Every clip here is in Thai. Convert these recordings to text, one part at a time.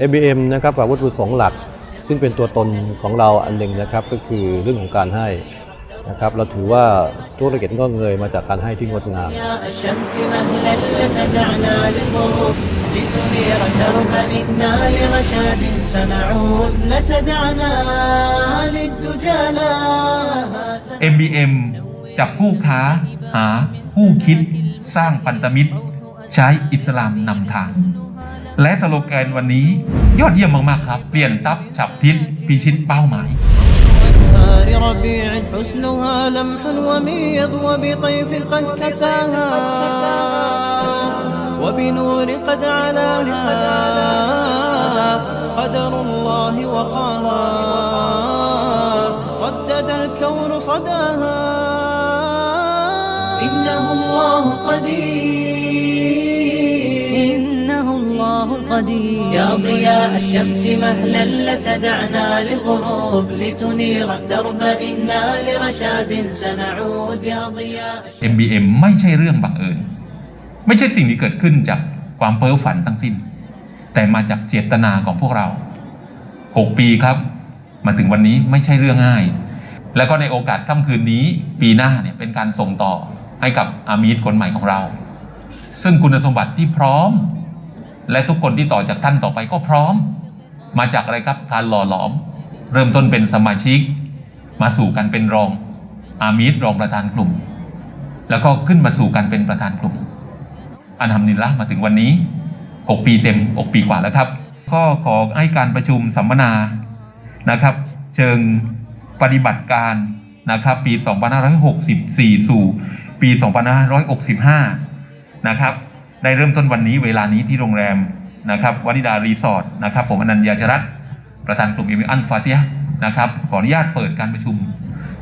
ABM นะครับวัตถุประสงค์หลัก ซึ่งเป็นตัวตนของเราอันหนึ่งนะครับก็คือเรื่องของการให้นะครับเราถือว่าธุรกิจก็เงยมาจากการให้ที่งดงามเอบีเอ็มจับผู้ค้าหาผู้คิด สร้างพันธมิตร ใช้อิสลามนำทาง และสโลแกนวันนี้ยอดเยี่ยมมาก ๆ ครับ เปลี่ยนตับฉับทิศพิชิตเป้าหมาย حسنها لمح وميض وبطيف قد كساها وبنور قد علاها قدر الله وقاها ردد الكون صداها إنه الله قدير الله القدير يا ضياء الشمس مهلا لتدعنا للغروب لتنير الدرب إنا لرشاد سنعود يا ضياء الشمس MBM ไม่ใช่เรื่องบังเอิญ ไม่ใช่สิ่งที่เกิดขึ้นจากความเพ้อฝันทั้งสิ้น แต่มาจากเจตนาของพวกเรา 6 ปีครับ มาถึงวันนี้ไม่ใช่เรื่องง่าย แล้วก็ในโอกาสค่ำคืนนี้ ปีหน้าเนี่ยเป็นการส่งต่อให้กับอามีดคนใหม่ของเรา ซึ่งคุณสมบัติที่พร้อม และทุกคนที่ต่อจากท่านต่อไปก็พร้อม มาจากอะไรครับการหล่อหลอม เริ่มต้นเป็นสมาชิก มาสู่การเป็นรองอามีดรองประธานกลุ่ม แล้วก็ขึ้นมาสู่การเป็นประธานกลุ่มอันทำนิลละมาถึงวันนี้ 6 ปีเต็ม 6 ปีกว่าแล้วครับ ก็ขอให้การประชุมสัมมนานะครับ เชิงปฏิบัติการนะครับ ปี 2564 สู่ ปี 2565 นะครับ ได้เริ่มต้นวันนี้เวลานี้ที่โรงแรมนะครับวานิดารีสอร์ทนะครับผมอนันต์ยาชรัตประธานกลุ่มอิมิอันฟาเตียนะครับขออนุญาตเปิดการประชุม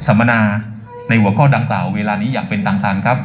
สัมมนาในหัวข้อดังกล่าวเวลานี้อย่างเป็นทางการครับ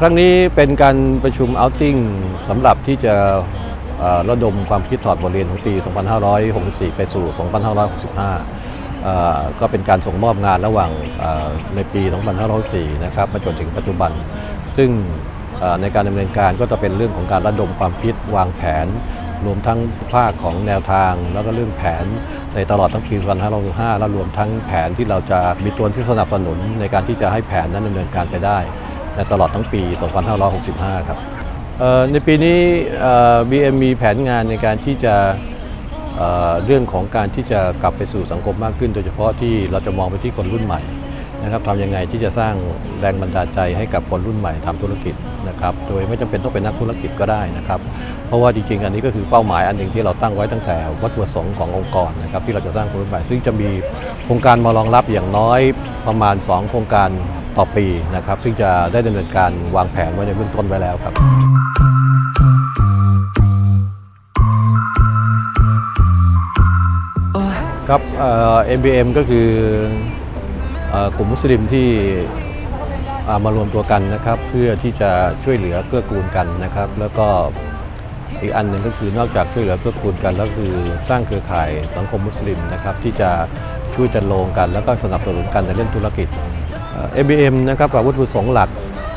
ครั้งนี้เป็นการประชุม outing สำหรับที่จะเอ่อระดมความคิดถอดบทเรียนของปี 2564 ไปสู่ 2565เอ่อก็เป็นการส่งมอบงานระหว่างเอ่อในปี 2504 นะครับมาจนถึงปัจจุบัน ซึ่งในการดำเนินการก็จะเป็นเรื่องของการระดมความคิดวางแผน รวมทั้งภาคของแนวทาง แล้วก็เรื่องแผนในตลอดทั้งปี 2565 และรวมทั้งแผนที่เราจะมีตัวที่สนับสนุนในการที่จะให้แผนนั้นดำเนินการไปได้ ตลอดทั้งปี 2565 ครับในปีนี้ BM มีแผนงานในการที่จะเเรื่องของการที่จะกลับไปสู่สังคมมากขึ้น โดยเฉพาะที่เราจะมองไปที่คนรุ่นใหม่นะครับทำยังไงที่จะสร้างแรงบันดาลใจให้กับคนรุ่นใหม่ทำธุรกิจนะครับ โดยไม่จำเป็นต้องเป็นนักธุรกิจก็ได้นะครับ เพราะว่าจริงๆ อันนี้ก็คือเป้าหมายอันหนึ่งที่เราตั้งไว้ตั้งแต่วัตถุประสงค์ขององค์กรนะครับที่เราจะสร้างคนรุ่นใหม่ ซึ่งจะมีโครงการมารองรับอย่างน้อยประมาณ 2 โครงการ ต่อปีนะครับ ซึ่งจะได้ดำเนินการวางแผนไว้ในเบื้องต้นไว้แล้วครับ ครับเอ่อ MBM ก็คือกลุ่มมุสลิมที่ามารวมตัวกันนะครับ เพื่อที่จะช่วยเหลือเกื้อกูลกันนะครับ แล้วก็อีกอันหนึ่งก็คือนอกจากช่วยเหลือเกื้อกูลกันแล้วคือสร้างเครือข่ายสังคมมุสลิมนะครับ ที่จะช่วยจันโลงกัน แล้วก็สนับสนุนกันในเรื่องธุรกิจ MBM นะครับกับวัตถุประสงค์หลัก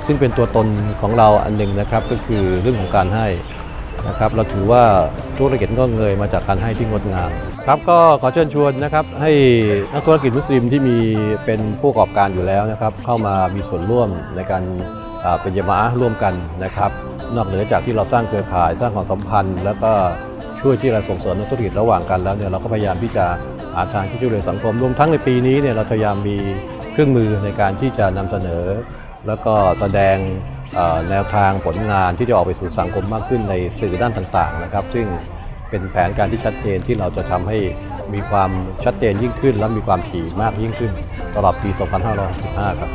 ซึ่งเป็นตัวตนของเราอันหนึ่งนะครับก็คือเรื่องของการให้นะครับเราถือว่าธุรกิจก็เงยมาจากการให้ที่งดงามครับก็ขอเชิญชวนนะครับให้นักธุรกิจมุสลิมที่มีเป็นผู้ประกอบการอยู่แล้วนะครับเข้ามามีส่วนร่วมในการเป็นยามาอะร่วมกันนะครับนอกเหนือจากที่เราสร้างเครือข่ายสร้างความสัมพันธ์ แล้วก็ช่วยที่เราส่งเสริมนักธุรกิจระหว่างกันแล้วเนี่ยเราก็พยายามที่จะหาทางที่ช่วยเหลือสังคมรวมทั้งในปีนี้เนี่ยเราพยายามมี เครื่องมือในการที่จะนำเสนอ แล้วก็แสดงแนวทางผลงานที่จะออกไปสู่สังคมมากขึ้นในสื่อด้านต่างๆนะครับ ซึ่งเป็นแผนการที่ชัดเจนที่เราจะทำให้มีความชัดเจนยิ่งขึ้น และมีความถี่มากยิ่งขึ้นตลอดปี 2565 ครับ